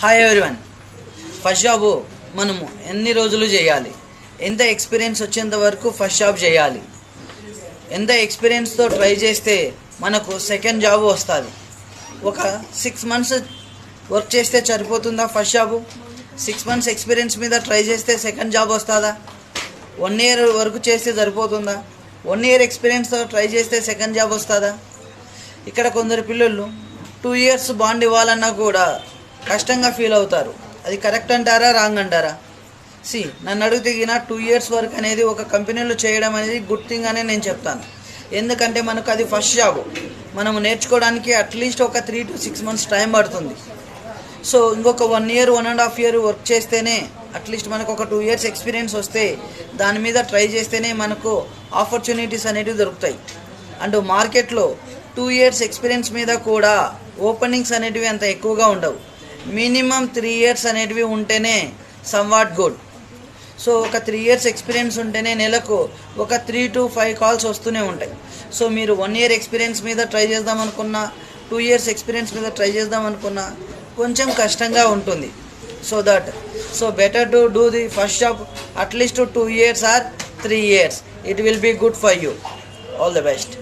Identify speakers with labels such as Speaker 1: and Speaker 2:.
Speaker 1: Hi everyone first job మనము ఎన్ని రోజులు చేయాలి? ఎంత ఎక్స్పీరియన్స్ వచ్చేంత వరకు ఫస్ట్ జాబ్ చేయాలి? ఎంత ఎక్స్పీరియన్స్తో ట్రై చేస్తే మనకు సెకండ్ జాబ్ వస్తుంది? ఒక సిక్స్ మంత్స్ వర్క్ చేస్తే సరిపోతుందా first job six months experience మీద ట్రై చేస్తే సెకండ్ జాబ్ వస్తుందా? వన్ ఇయర్ వర్క్ చేస్తే సరిపోతుందా? వన్ ఇయర్ ఎక్స్పీరియన్స్తో ట్రై చేస్తే సెకండ్ జాబ్ వస్తుందా? ఇక్కడ కొందరు పిల్లలు టూ ఇయర్స్ బాండ్ ఇవ్వాలన్నా కూడా కష్టంగా ఫీల్ అవుతారు. అది కరెక్ట్ అంటారా రాంగ్ అంటారా? సి నన్ను అడుగు దిగిన టూ ఇయర్స్ వర్క్ అనేది ఒక కంపెనీలో చేయడం అనేది గుడ్ థింగ్ అనే నేను చెప్తాను. ఎందుకంటే మనకు అది ఫస్ట్ జాబ్ మనం నేర్చుకోవడానికి అట్లీస్ట్ ఒక three to six months time పడుతుంది. సో ఇంకొక one year one and half year work చేస్తేనే అట్లీస్ట్ మనకు ఒక టూ ఇయర్స్ ఎక్స్పీరియన్స్ వస్తే దాని మీద ట్రై చేస్తేనే మనకు ఆపర్చునిటీస్ అనేటివి దొరుకుతాయి. అండ్ మార్కెట్లో టూ ఇయర్స్ ఎక్స్పీరియన్స్ మీద కూడా ఓపెనింగ్స్ అనేటివి అంత ఎక్కువగా ఉండవు. మినిమం త్రీ ఇయర్స్ అనేటివి ఉంటేనే సమ్వాట్ గుడ్ సో ఒక త్రీ ఇయర్స్ ఎక్స్పీరియన్స్ ఉంటేనే నెలకు ఒక త్రీ టు ఫైవ్ కాల్స్ వస్తూనే ఉంటాయి. సో మీరు వన్ ఇయర్ ఎక్స్పీరియన్స్ మీద ట్రై చేద్దాం అనుకున్నా టూ ఇయర్స్ ఎక్స్పీరియన్స్ మీద ట్రై చేద్దాం అనుకున్నా కొంచెం కష్టంగా ఉంటుంది. So that so better to do the first job at least two years or three years it will be good for you all the best